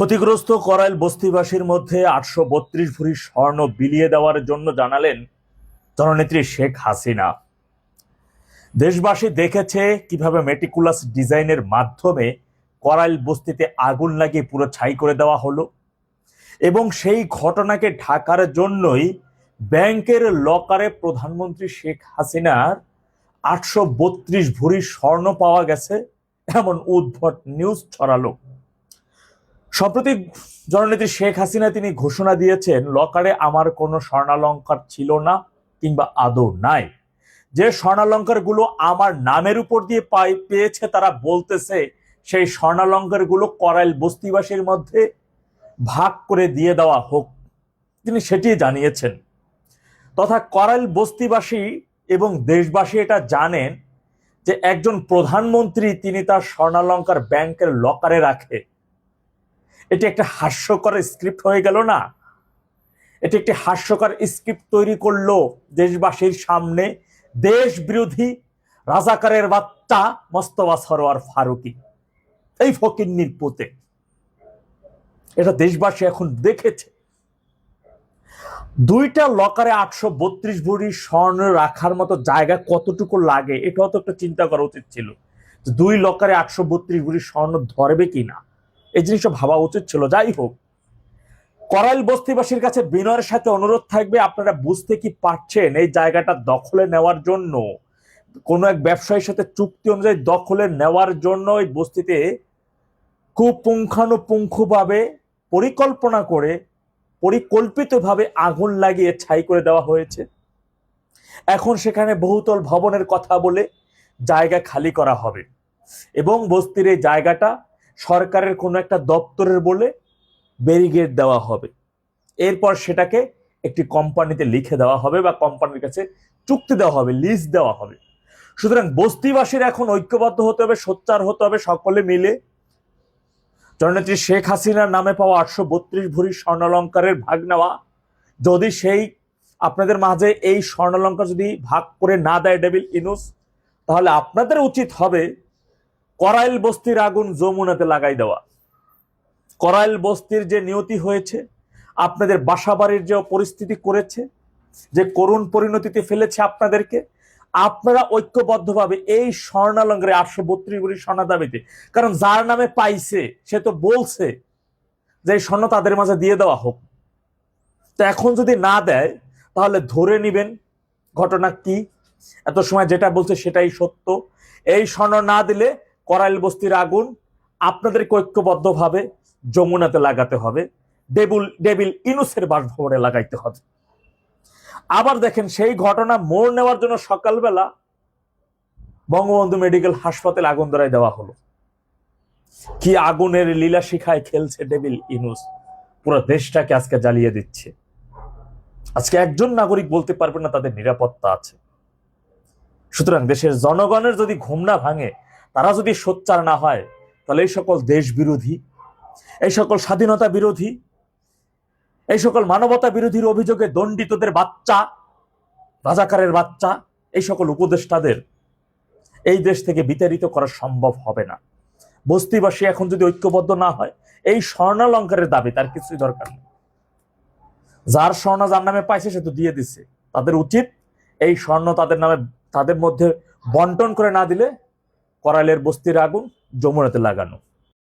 ক্ষতিগ্রস্ত করাইল বস্তিবাসীর মধ্যে আটশো বত্রিশ ভরি স্বর্ণ বিলিয়ে দেওয়ার জন্য জানালেন জননেত্রী শেখ হাসিনা। দেশবাসী দেখেছে কীভাবে মেটিকুলাস ডিজাইনের মাধ্যমে করাইল বস্তিতে আগুন লাগিয়ে পুরো ছাই করে দেওয়া হলো এবং সেই ঘটনাকে ঢাকার জন্যই ব্যাংকের লকারে প্রধানমন্ত্রী শেখ হাসিনার আটশো বত্রিশ ভরি স্বর্ণ পাওয়া গেছে, এমন উদ্ভট নিউজ ছড়ালো। সম্প্রতি জননেত্রী শেখ হাসিনা তিনি ঘোষণা দিয়েছেন, লকারে আমার কোনো স্বর্ণালঙ্কার ছিল না কিংবা আদৌ নাই। যে স্বর্ণালঙ্কারগুলো আমার নামের উপর দিয়ে পাই, পেয়েছে তারা বলতেছে, সেই স্বর্ণালঙ্কারগুলো করাইল বস্তিবাসীর মধ্যে ভাগ করে দিয়ে দেওয়া হোক। তিনি সেটি জানিয়েছেন। তথা করাইল বস্তিবাসী এবং দেশবাসী এটা জানেন যে একজন প্রধানমন্ত্রী তিনি তার স্বর্ণালঙ্কার ব্যাংকের লকারে রাখে। এটি একটা হাস্যকর স্ক্রিপ্ট হয়ে গেল না? এটি একটি হাস্যকর স্ক্রিপ্ট তৈরি করল দেশবাসীর সামনে দেশ বিরোধী রাজাকারের বাচ্চা মস্তবা সরোয়ার ফারুকি। এই ফকিন্নির পোতে। এটা দেশবাসী এখন দেখেছে। দুইটা লকারে আটশো বত্রিশ ভরি স্বর্ণ রাখার মতো জায়গা কতটুকু লাগে, এটাও তো একটা চিন্তা করা উচিত ছিল দুই লকারে আটশো বত্রিশ ভরি স্বর্ণ ধরবে কিনা। এই জিনিসটা ভাবা উচিত ছিল। যাই হোক, করাইল বস্তিবাসীর কাছে বিনয়ের সাথে অনুরোধ থাকবে, আপনারা বুঝতে কি পারছেন এই জায়গাটা দখলে নেওয়ার জন্য? কোনো এক ব্যবসায়ীর সাথে চুক্তি অনুযায়ী দখলে নেওয়ার জন্য ওই বস্তিতে খুব পরিকল্পনা করে, পরিকল্পিতভাবে আগুন লাগিয়ে ছাই করে দেওয়া হয়েছে। এখন সেখানে বহুতল ভবনের কথা বলে জায়গা খালি করা হবে এবং বস্তির এই জায়গাটা সরকারের কোনো একটা দপ্তরের বলে ব্যারিগেড দেওয়া হবে। এরপর সেটাকে একটি কোম্পানিতে লিখে দেওয়া হবে বা কোম্পানির কাছে চুক্তি দেওয়া হবে, লিজ দেওয়া হবে। সুতরাং বস্তিবাসীর এখন ঐক্যবদ্ধ হতে হবে, সোচ্চার হতে হবে সকলে মিলে। জননেত্রী শেখ হাসিনার নামে পাওয়া আটশো বত্রিশ ভরি স্বর্ণালঙ্কারের ভাগ নেওয়া, যদি সেই আপনাদের মাঝে এই স্বর্ণালঙ্কার যদি ভাগ করে না দেয় ডেভিল ইনুস, তাহলে আপনাদের উচিত হবে করাইল বস্তির আগুন যমুনাতে লাগাই দেওয়া। করাইল বস্তির যে নিয়তি হয়েছে, আপনাদের বাসাবাড়ির যে পরিস্থিতি করেছে, যে করুণ পরিণতিতে ফেলেছে আপনাদেরকে, আপনারা ঐক্যবদ্ধভাবে এই স্বর্ণালঙ্কারে আটশো বত্রিশ ভরি স্বর্ণ দাবিতে, কারণ যার নামে পাইছে, সে তো বলছে যে এই স্বর্ণ তাদের মাঝে দিয়ে দেওয়া হোক। তো এখন যদি না দেয়, তাহলে ধরে নিবেন ঘটনা কি? এত সময় যেটা বলছে সেটাই সত্য। এই স্বর্ণ না দিলে করাইল বস্তির আগুন আপনাদেরকে ঐক্যবদ্ধভাবে যমুনাতে লাগাতে হবে। ডেবুল ডেবিল ইনুসের বাসভবনে লাগাইতে হবে। আবার দেখেন সেই ঘটনা মোড় নেওয়ার জন্য সকালবেলা বঙ্গবন্ধু মেডিকেল হাসপাতালে আগুন ধরাই দেওয়া হলো। কি আগুনের লীলা শিখায় খেলছে ডেবিল ইনুস। পুরো দেশটাকে আজকে জ্বালিয়ে দিচ্ছে। আজকে একজন নাগরিক বলতে পারবে না তাদের নিরাপত্তা আছে। সুতরাং দেশের জনগণের যদি ঘুম না ভাঙে তারা যদি সোচ্চার না হয়, তাহলে এই সকল দেশ বিরোধী, এই সকল স্বাধীনতা বিরোধী, এই সকল মানবতা বিরোধীর অভিযোগে দণ্ডিতদের বাচ্চা, রাজাকারের বাচ্চা, এই সকল উপদেষ্টাদের এই দেশ থেকে বিতাড়িত করা সম্ভব হবে না। বস্তিবাসী এখন যদি ঐক্যবদ্ধ না হয়, এই স্বর্ণালঙ্কারের দাবি তার কিছুই দরকার নেই। যার স্বর্ণ যার নামে পাইছে, সে তো দিয়ে দিচ্ছে তাদের উচিত এই স্বর্ণ তাদের নামে, তাদের মধ্যে বন্টন করে না দিলে করাইলের বস্তির আগুন যমুনাতে লাগানো।